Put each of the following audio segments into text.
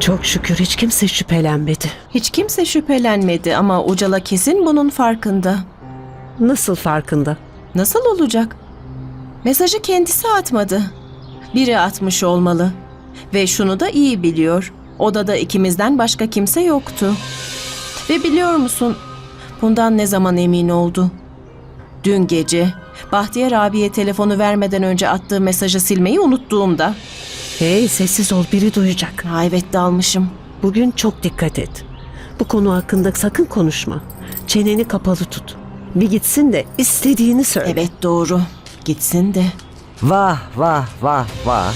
Çok şükür hiç kimse şüphelenmedi. Hiç kimse şüphelenmedi ama Ucala kesin bunun farkında. Nasıl farkında? Nasıl olacak? Mesajı kendisi atmadı. Biri atmış olmalı. Ve şunu da iyi biliyor. Odada ikimizden başka kimse yoktu. Ve biliyor musun? Bundan ne zaman emin oldu? Dün gece Bahtiyar abiye telefonu vermeden önce attığı mesajı silmeyi unuttuğumda. Hey sessiz ol biri duyacak. Ha evet dalmışım. Bugün çok dikkat et. Bu konu hakkında sakın konuşma. Çeneni kapalı tut. Bir gitsin de istediğini söyle. Evet doğru. Gitsin de. Vah vah vah vah.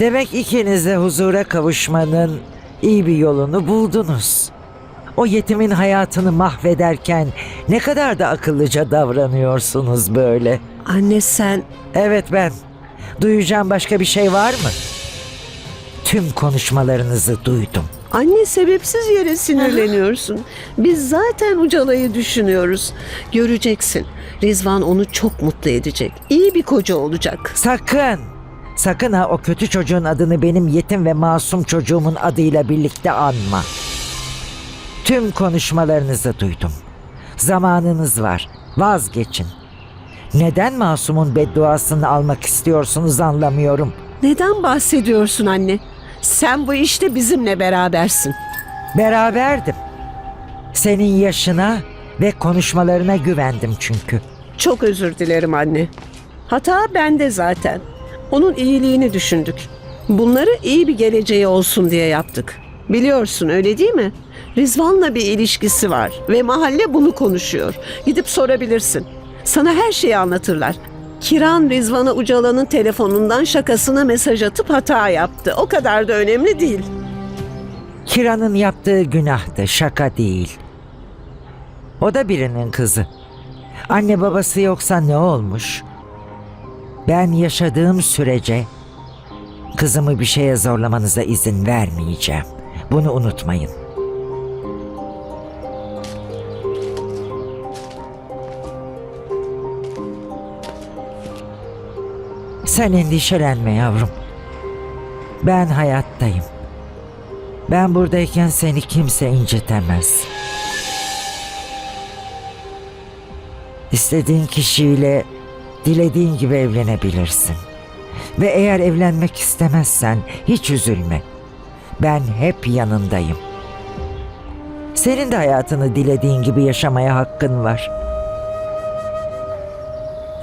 Demek ikiniz de huzura kavuşmanın iyi bir yolunu buldunuz. O yetimin hayatını mahvederken ne kadar da akıllıca davranıyorsunuz böyle. Anne sen Evet ben. Duyacağım başka bir şey var mı? Tüm konuşmalarınızı duydum. Anne sebepsiz yere sinirleniyorsun. Biz zaten Ucala'yı düşünüyoruz. Göreceksin. Rizvan onu çok mutlu edecek. İyi bir koca olacak. Sakın, sakın ha o kötü çocuğun adını benim yetim ve masum çocuğumun adıyla birlikte anma. Tüm konuşmalarınızı duydum. Zamanınız var. Vazgeçin. Neden masumun bedduasını almak istiyorsunuz anlamıyorum. Neden bahsediyorsun anne? Sen bu işte bizimle berabersin. Beraberdim. Senin yaşına ve konuşmalarına güvendim çünkü. Çok özür dilerim anne. Hata bende zaten. Onun iyiliğini düşündük. Bunları iyi bir geleceği olsun diye yaptık. Biliyorsun öyle değil mi? Rizvan'la bir ilişkisi var ve mahalle bunu konuşuyor. Gidip sorabilirsin. Sana her şeyi anlatırlar. Kiran Rizvan'a Ucala'nın telefonundan şakasına mesaj atıp hata yaptı. O kadar da önemli değil. Kira'nın yaptığı günahtı, şaka değil. O da birinin kızı. Anne babası yoksa ne olmuş? Ben yaşadığım sürece kızımı bir şeye zorlamanıza izin vermeyeceğim. Bunu unutmayın. Sen endişelenme yavrum. Ben hayattayım. Ben buradayken seni kimse incitemez. İstediğin kişiyle dilediğin gibi evlenebilirsin. Ve eğer evlenmek istemezsen hiç üzülme. Ben hep yanındayım. Senin de hayatını dilediğin gibi yaşamaya hakkın var.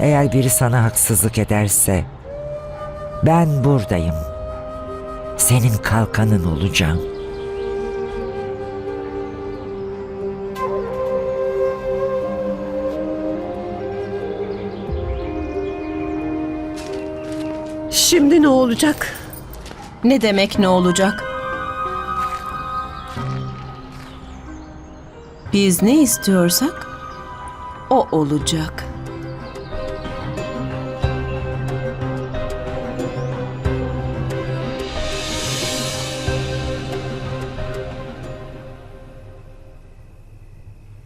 Eğer biri sana haksızlık ederse ben buradayım. Senin kalkanın olacağım. Şimdi ne olacak? Ne demek ne olacak? Biz ne istiyorsak o olacak.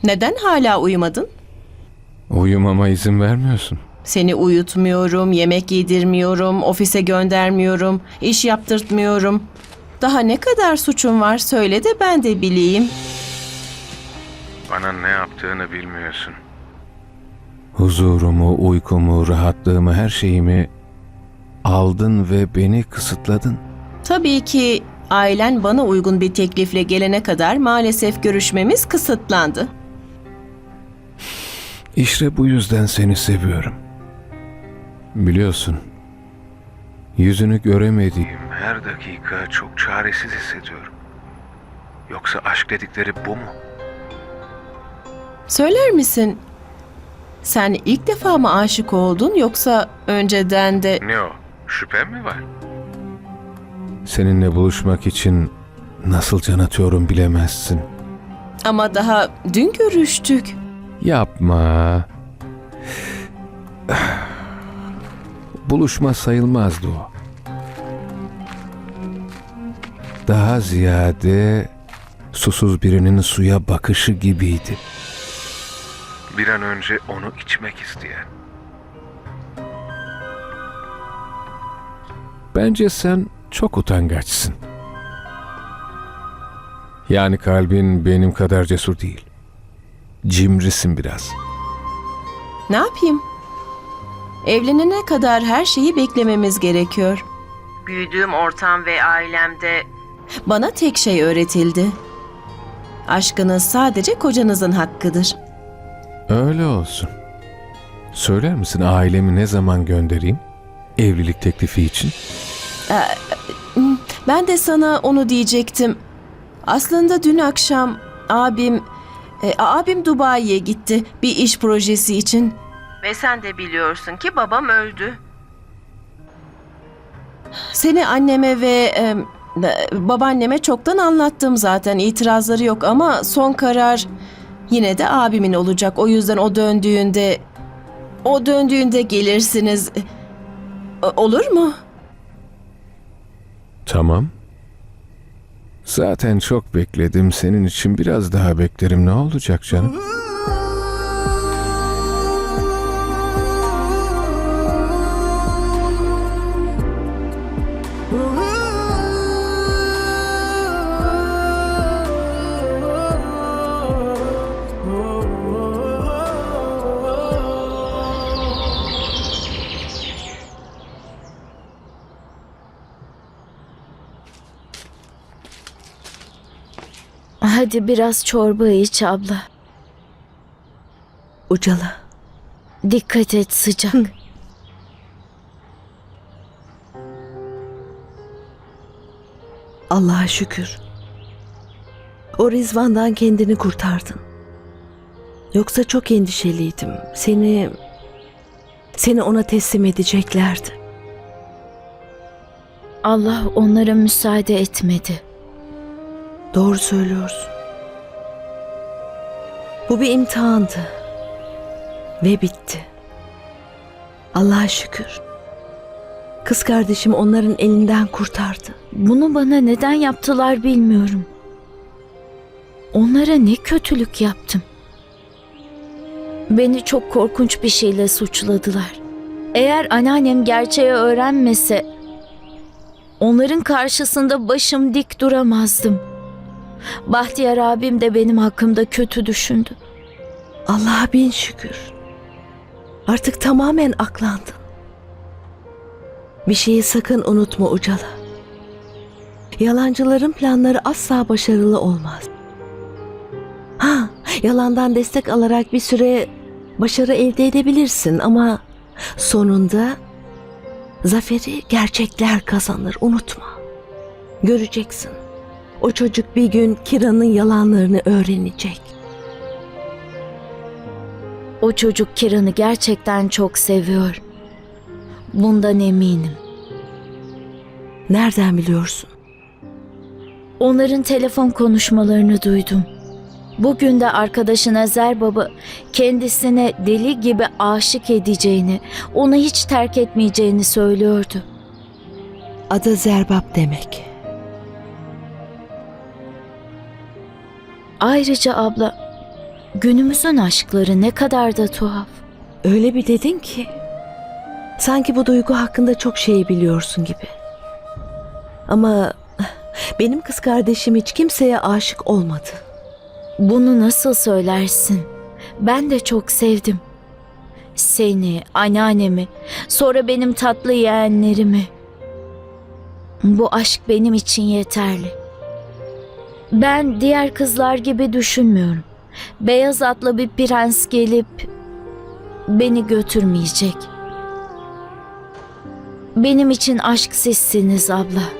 Neden hala uyumadın? Uyumama izin vermiyorsun. Seni uyutmuyorum, yemek yedirmiyorum, ofise göndermiyorum, iş yaptırtmıyorum. Daha ne kadar suçum var söyle de ben de bileyim. Bana ne yaptığını bilmiyorsun. Huzurumu, uykumu, rahatlığımı, her şeyimi aldın ve beni kısıtladın. Tabii ki ailen bana uygun bir teklifle gelene kadar maalesef görüşmemiz kısıtlandı. İşte bu yüzden seni seviyorum. Biliyorsun, yüzünü göremediğim her dakika çok çaresiz hissediyorum. Yoksa aşk dedikleri bu mu? Söyler misin? Sen ilk defa mı aşık oldun yoksa önceden de Ne o? Şüphem mi var? Seninle buluşmak için nasıl can atıyorum bilemezsin. ama daha dün görüştük. Yapma. Buluşma sayılmazdı o. Daha ziyade susuz birinin suya bakışı gibiydi. Bir an önce onu içmek isteyen. Bence sen çok utangaçsın. Yani kalbin benim kadar cesur değil. Cimrisin biraz. Ne yapayım? Evlenene kadar her şeyi beklememiz gerekiyor. Büyüdüğüm ortam ve ailemde bana tek şey öğretildi. Aşkınız sadece kocanızın hakkıdır. Öyle olsun. Söyler misin ailemi ne zaman göndereyim? Evlilik teklifi için. Ben de sana onu diyecektim. Aslında dün akşam abim e, abim Dubai'ye gitti bir iş projesi için. Ve sen de biliyorsun ki babam öldü. Seni anneme ve e, e, babaanneme çoktan anlattım zaten itirazları yok ama son karar yine de abimin olacak. O yüzden o döndüğünde o döndüğünde gelirsiniz. E, Olur mu? Tamam. Zaten çok bekledim. Senin için biraz daha beklerim. Ne olacak canım? Hadi biraz çorba iç abla. Ucala. Dikkat et sıcak. Allah'a şükür. O Rizvan'dan kendini kurtardın. Yoksa çok endişeliydim. Seni... Seni ona teslim edeceklerdi. Allah onlara müsaade etmedi. Doğru söylüyorsun. Bu bir imtihandı. Ve bitti. Allah'a şükür. Kız kardeşim onların elinden kurtardı. Bunu bana neden yaptılar bilmiyorum. Onlara ne kötülük yaptım. Beni çok korkunç bir şeyle suçladılar. Eğer anneannem gerçeği öğrenmese onların karşısında başım dik duramazdım. Bahtiyar abim de benim hakkımda kötü düşündü. Allah'a bin şükür. Artık tamamen aklandın. Bir şeyi sakın unutma Ucala. Yalancıların planları asla başarılı olmaz. Ha, yalandan destek alarak bir süre başarı elde edebilirsin ama sonunda zaferi gerçekler kazanır unutma. Göreceksin. O çocuk bir gün Kira'nın yalanlarını öğrenecek. O çocuk Kiran'ı gerçekten çok seviyor. Bundan eminim. Nereden biliyorsun? Onların telefon konuşmalarını duydum. Bugün de arkadaşına Zer Baba kendisine deli gibi aşık edeceğini, onu hiç terk etmeyeceğini söylüyordu. Adı Zerbap demek. Ayrıca abla, günümüzün aşkları ne kadar da tuhaf. Öyle bir dedin ki sanki bu duygu hakkında çok şey biliyorsun gibi. Ama benim kız kardeşim hiç kimseye aşık olmadı. Bunu nasıl söylersin? Ben de çok sevdim. Seni, anneannemi, sonra benim tatlı yeğenlerimi. Bu aşk benim için yeterli. Ben diğer kızlar gibi düşünmüyorum. Beyaz atlı bir prens gelip beni götürmeyecek. Benim için aşk sizsiniz abla.